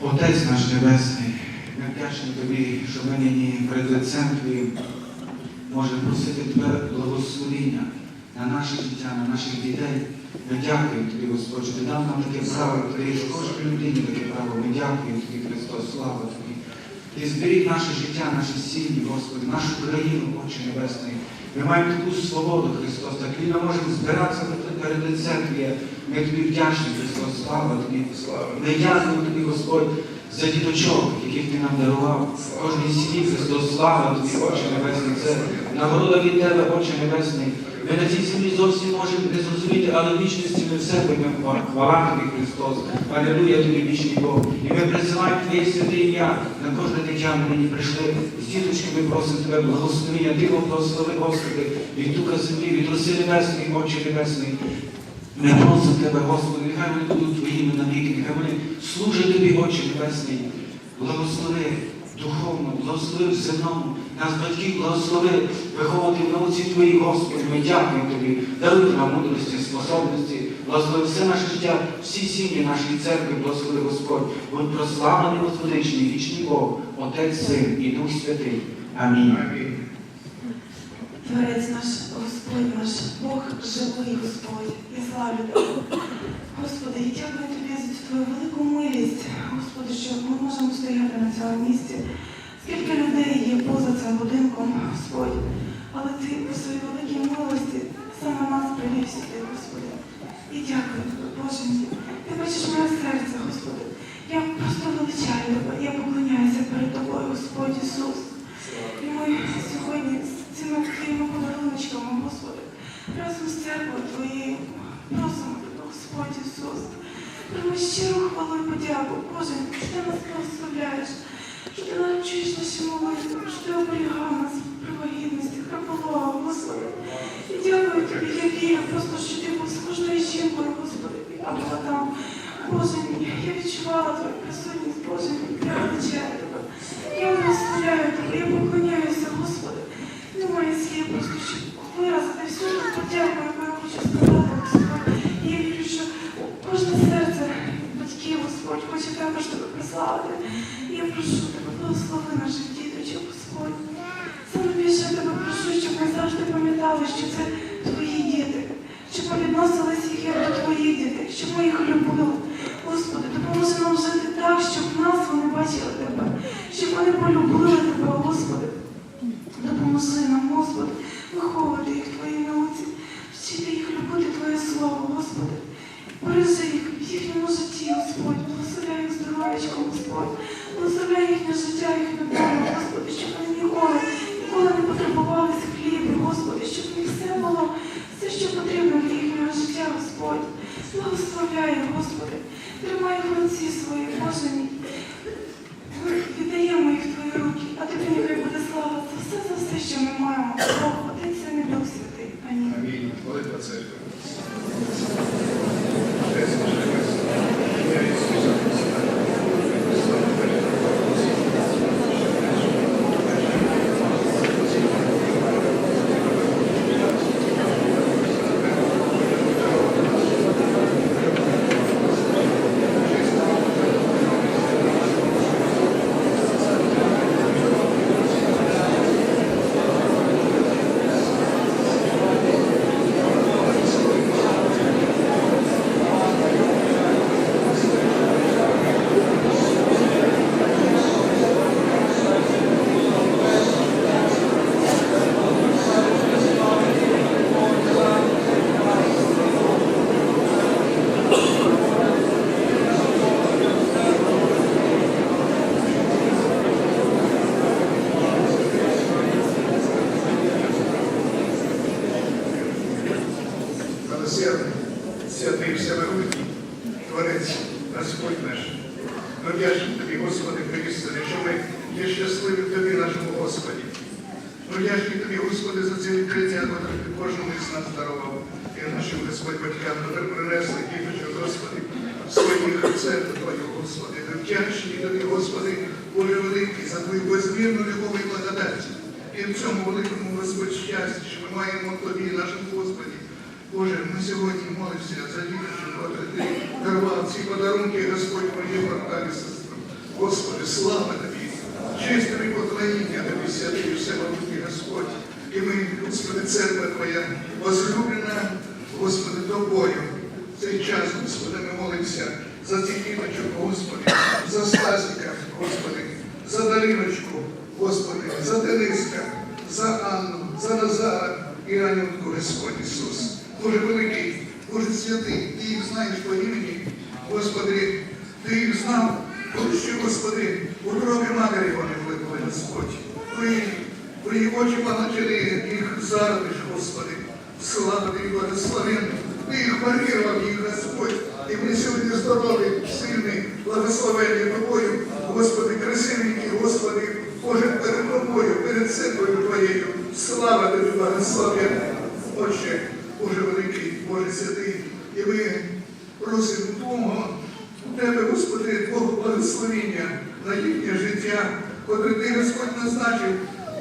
Отець наш Небесний, ми вдячні Тобі, що ми нині перед лицем Твоїм можемо просити Тебе благословіння на наше життя, на наших дітей. Ми дякуємо Тобі, Господь, що Ти дав нам таке право, Ти даєш кожній людині таке право. Ми дякуємо Тобі, Христос, слава Тобі. Ти зберіг наше життя, наші сім'ї, Господи, нашу країну, Отче Небесний. Ми маємо таку свободу, Христос, так і ми можемо збиратися перед лицем Твоє. Ми тобі вдячні, Христос, слава Тобі. Ми дякуємо Тобі, Господь, за діточок, яких Ти нам дарував. Кожній сім'ї, Христос, слава Тобі, Отче Небесний. Це нагорода від Тебе, Отче Небесний. Ми на цій землі зовсім можемо не зрозуміти, але вічності ми все будемо хвала Тобі, Христос. Алілуя Тобі, вічний Бог. І ми призиваємо Твоє святе ім'я на кожне дитя. Ми нині прийшли з діточками, просимо Тебе благословення, Ти благослови, Господи, від духа землі, від роси небесної, Отче Небесний. Ми просимо Тебе, Господи, нехай вони будуть Твоїми навіки, нехай вони Отче Небесний. Благослови духовно, благослови в земному, нас батьків благослови, виховувати в науці Твої, Господи, ми дякуємо Тобі, даруй нам мудрості, способності, благослови все наше життя, всі сім'ї нашої церкви, благослови Господь, будь прославлений, возвеличений, вічний Бог, Отець, Син і Дух Святий. Амінь. Творець наш, Господь наш, Бог живий, Господь, і славлю тебе. Господи, і дякую тобі за твою велику милість, Господи, що ми можемо стояти на цьому місці. Скільки людей є поза цим будинком, Господь, але ти у своїй великій милості саме нас привів сюди, Господи. І дякую тобі, Боже мій. Ти бачиш моє серце, Господи. Я просто величаю тебе, я поклоняюся перед тобою, Господь Ісус. І ми сьогодні з цими твоїми подаруночками, Господи, разом з церквою Твоєю просимо тебе, Господь Ісус. Прямо щиру хвалу і подяку, Боже, що ти нас благословляєш, що ти навчуєш наші молитви, що ти оберігав нас при вагітності, храполога, Господи. І дякую тобі, я вірю, просто що ти був з кожною жінкою, Господи, була там. Боже я відчувала твою присутність, Боже мій, я величаю тебе. Я благословляю тебе, я поклоняюся, Господи. Немає слів просто, щоб виразити всю подяку, яку я хочу сказати, Господь. І я вірю, що кожне серце батьків, Господь, хоче також тебе прославити. І я прошу тебе, благослови наших діточок, Господь. Саме більше тебе прошу, щоб ми завжди пам'ятали, що це твої діти, щоб ми відносилися їх як до твоїх дітей, щоб ми їх любили. Господи, допоможи нам жити так, щоб нас вони бачили тебе, щоб вони полюбили тебе, Господи. Допоможи нам, Господи, виховувати їх в Твоїй науці, вчити їх любити Твоє Слово, Господи. Бережи їх в їхньому житті, Господь, благословляй їх здоров'ячком, Господь, благословляй їхнє життя, їхню долю, Господи, щоб вони ніколи, ніколи не потребувалися хлібу, Господи, щоб в них все було, все, що потрібно для їхнього життя, Господь. Благословляй Господи, тримай в руці свої, Боже. Ми віддаємо їх в Твої руки, а тобі нехай буде слава за все, за все, що ми маємо. Бог, Отець Син і Дух Святий. Амінь. Амінь. Молитва церкви. Отець наш Небесний, ім'я Ісуса Христа, слава перед Милосердний, святий всемогутній, Творець, Господь наш. Ми вдячні Тобі, Господи, Христе, що ми є щасливі в Тобі, нашому Господі. Ми вдячні Тобі, Господи, за це відкриття, яке Ти кожному із нас дарував. І нашим Господь батькам тепер принесли діточок, Господи, своїх церкви Твою, Господи. Ми вдячні Тобі, Господи, Боже великий, за Твою безмірну любов і благодать. І в цьому великому Господь щастя, що ми маємо Тобі, нашому Господі. Боже, ми сьогодні молимося за ти дарував ці подарунки, Господь, братам і сестрам. Господи, слава Тобі, честь Тобі поклоніння Тобі, святий всемогутній Господь. І ми, Господи, церква Твоя, возлюблена, Господи, Тобою. В цей час, Господи, ми молимося за цих діточок, Господи, за Стасика, Господи, за Дариночку, Господи, за Дениска, за Анну, за Назара і Анютку, Господь Ісус. Боже великий, Боже святий, Ти їх знаєш по імені, Господи, Ти їх знав, що, Господи, у гробі матері вони викликали, Господь. Твої, твої очі побачили їх зародиш, Господи. Слава Тобі, благословенний. Ти їх парірував, їх Господь. І вони сьогодні здорові, сильні, благословенні Тобою, Господи, красивенькі, Господи, Боже, перед Тобою, перед церквою Твоєю. Слава Тобі, благословенний. Отче, Боже великий, Боже святий, і ми просимо Твого, у Тебе, Господи, Твого благословення на їхнє життя, котре Ти, Господь, назначив,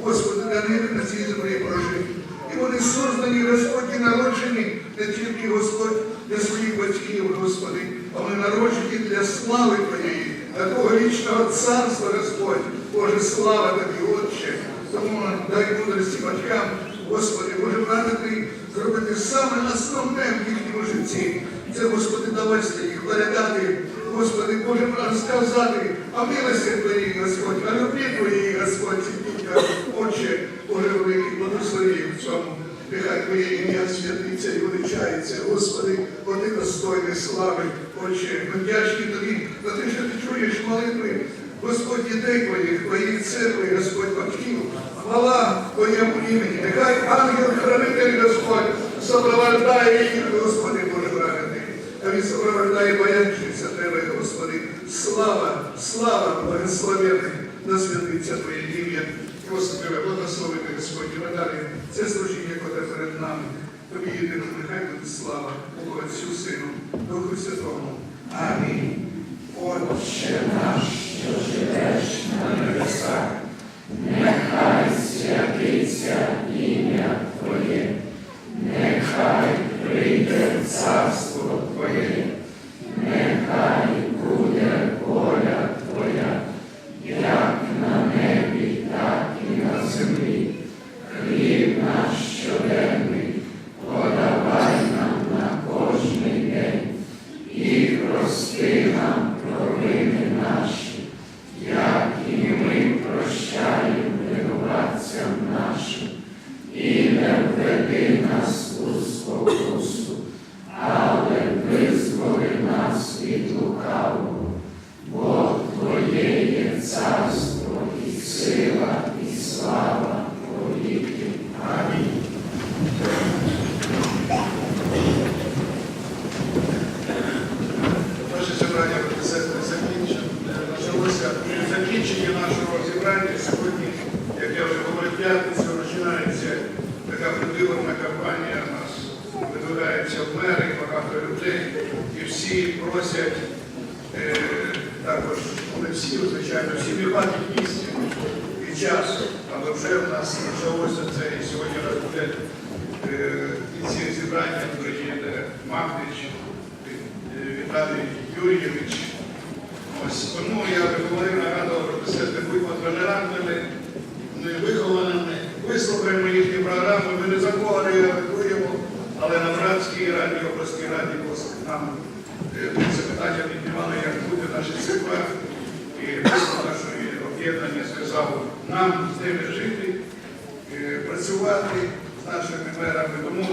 Господи, для них на цій землі прожити. І вони создані, Господь, і народжені не тільки, Господь, для своїх батьків, Господи, а вони народжені для слави Твоєї, такого вічного царства, Господь. Боже, слава Тобі, Отче. Тому дай мудрості батькам, Господи, Боже, радити зробити саме основне в їхньому житті. Це, Господи, довести їх, передати, Господи, Боже, розказати, а милості Твоїй, Господь, а любві Твоїй, Господь, дітям, Отче, Боже великий, благослови в цьому. Нехай Твоє ім'я святиться і величається, Господи, бо Ти достойний слави, Отче, ми вдячні Тобі за те, що Ти чуєш молитви, Господь дітей Твоїх, Твоїх церкви, Господь батьків. Хвала Твоєму імені. Нехай ангел-хранитель Господь сопровождає їх, Господи, Боже праведний. А він сопровождає боячися Тебе, Господи. Слава, слава, благословенний, да святиться Твоє ім'я. Господи, благословити Господь, і надалі це служіння, яке перед нами. Тобі єдиному, нехай буде слава, Богу Отцю, Сину, Духу Святому. Амінь. Отче наш, що живеш на небесах, нехай святиться ім'я Твоє, нехай прийде царство Твоє, нехай буде воля Твоя, як на небі, так і на землі. Хліб наш щоденний, подавай нам на кожний день, і прости нам провини наші, як і ми прощаємо винуватцям нашим, і не введи нас у спокусу, але визволи нас від лукавого, бо Твоє є царство і сила, і слава повіки. Амінь. Наше зібрання Богослов'я закінчено. Почалося закінчення нашого зібрання сьогодні, як я вже говорив, п'ятницю починається така предвиборна кампанія. У нас видвигаються в мери, багато людей, і всі просять е, також, не всі, звичайно, всі бачать місця і часу, але вже в нас почалося це і сьогодні буде е, ці зібрання приїде Магдич, е, Віталій Юрійович. Ось тому я говорив, нагадував про те, що будьмо толерантними, не вихованими, вислухаємо їхні програми, ми не за кого не агітуємо, але на братській раді, обласній раді нам е, це питання піднімали, буде церква, і нашої об'єднання сказав нам з ними жити, е, працювати з нашими мерами. Тому